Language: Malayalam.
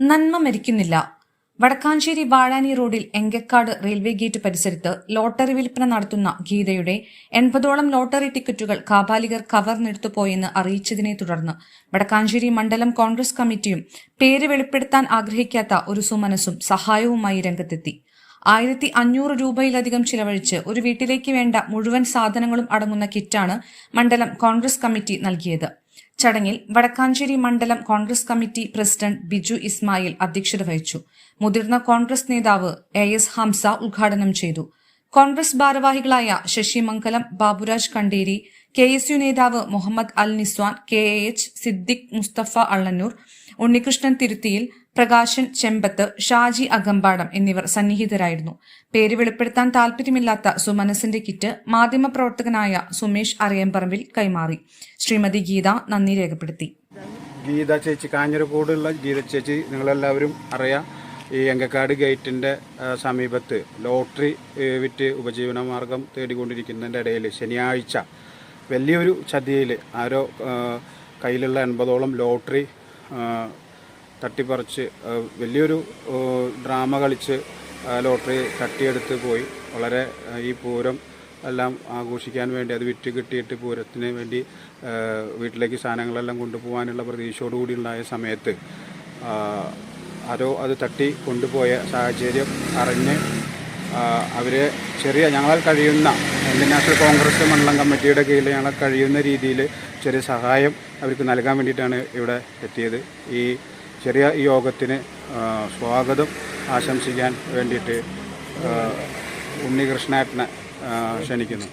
നന്മ മരിക്കുന്നില്ല. വടക്കാഞ്ചേരി വാഴാനി റോഡിൽ എങ്കക്കാട് റെയിൽവേ ഗേറ്റ് പരിസരത്ത് ലോട്ടറി വിൽപ്പന നടത്തുന്ന ഗീതയുടെ എൺപതോളം ലോട്ടറി ടിക്കറ്റുകൾ കാബാലികർ കവർന്നെടുത്തു പോയെന്ന് അറിയിച്ചതിനെ തുടർന്ന് വടക്കാഞ്ചേരി മണ്ഡലം കോൺഗ്രസ് കമ്മിറ്റിയും പേര് വെളിപ്പെടുത്താൻ ആഗ്രഹിക്കാത്ത ഒരു സുമനസും സഹായവുമായി രംഗത്തെത്തി. ആയിരത്തി അഞ്ഞൂറ് രൂപയിലധികം ചിലവഴിച്ച് ഒരു വീട്ടിലേക്ക് വേണ്ട മുഴുവൻ സാധനങ്ങളും അടങ്ങുന്ന കിറ്റാണ് മണ്ഡലം കോൺഗ്രസ് കമ്മിറ്റി നൽകിയത്. ചടങ്ങിൽ വടക്കാഞ്ചേരി മണ്ഡലം കോൺഗ്രസ് കമ്മിറ്റി പ്രസിഡന്റ് ബിജു ഇസ്മായിൽ അധ്യക്ഷത വഹിച്ചു. മുതിർന്ന കോൺഗ്രസ് നേതാവ് എ എസ് ഹംസ ഉദ്ഘാടനം ചെയ്തു. കോൺഗ്രസ് ഭാരവാഹികളായ Sasi Mangalam Baburaj Kanderi K S U നേതാവ് Muhammad Al Niswan K A H Siddique Musthafa Allannur Unnikrishnan തിരുത്തിയിൽ Prakashan Chembath Shaji Akampadam എന്നിവർ സന്നിഹിതരായിരുന്നു. പേര് വെളിപ്പെടുത്താൻ താൽപര്യമില്ലാത്ത സുമനസിന്റെ കിറ്റ് മാധ്യമപ്രവർത്തകനായ സുമേഷ് അറിയമ്പറമ്പിൽ കൈമാറി. ശ്രീമതി ഗീത നന്ദി രേഖപ്പെടുത്തി. ഗീത ചേച്ചി കാഞ്ഞിരക്കോടുള്ള ഗീത ചേച്ചി നിങ്ങളെല്ലാവരും അറിയാം ഈ എങ്കക്കാട് ഗേറ്റിന്റെ സമീപത്ത് ലോട്ടറി വിറ്റ് ഉപജീവന മാർഗം തേടിക്കൊണ്ടിരിക്കുന്നതിന്റെ ഇടയിൽ ശനിയാഴ്ച വലിയൊരു ചതിയിൽ ആരോ കയ്യിലുള്ള എൺപതോളം ലോട്ടറി തട്ടിപ്പറിച്ച് വലിയൊരു ഡ്രാമ കളിച്ച് ലോട്ടറി തട്ടിയെടുത്ത് പോയി. വളരെ ഈ പൂരം എല്ലാം ആഘോഷിക്കാൻ വേണ്ടി അത് വിറ്റ് കിട്ടിയിട്ട് പൂരത്തിന് വേണ്ടി വീട്ടിലേക്ക് സാധനങ്ങളെല്ലാം കൊണ്ടുപോകാനുള്ള പ്രതീക്ഷയോടുകൂടി ഉണ്ടായ സമയത്ത് ആരോ അത് തട്ടി കൊണ്ടുപോയ സാഹചര്യം അറിഞ്ഞ് അവരെ ചെറിയ ഞങ്ങളാൽ കഴിയുന്ന ഇന്ത്യൻ നാഷണൽ കോൺഗ്രസ് മണ്ഡലം കമ്മിറ്റിയുടെ കീഴിൽ ഞങ്ങളെ കഴിയുന്ന രീതിയിൽ ചെറിയ സഹായം അവർക്ക് നൽകാൻ വേണ്ടിയിട്ടാണ് ഇവിടെ എത്തിയത്. ഈ ചെറിയ യോഗത്തിന് സ്വാഗതം ആശംസിക്കാൻ വേണ്ടിയിട്ട് ഉണ്ണികൃഷ്ണാറ്റിനെ ക്ഷണിക്കുന്നു.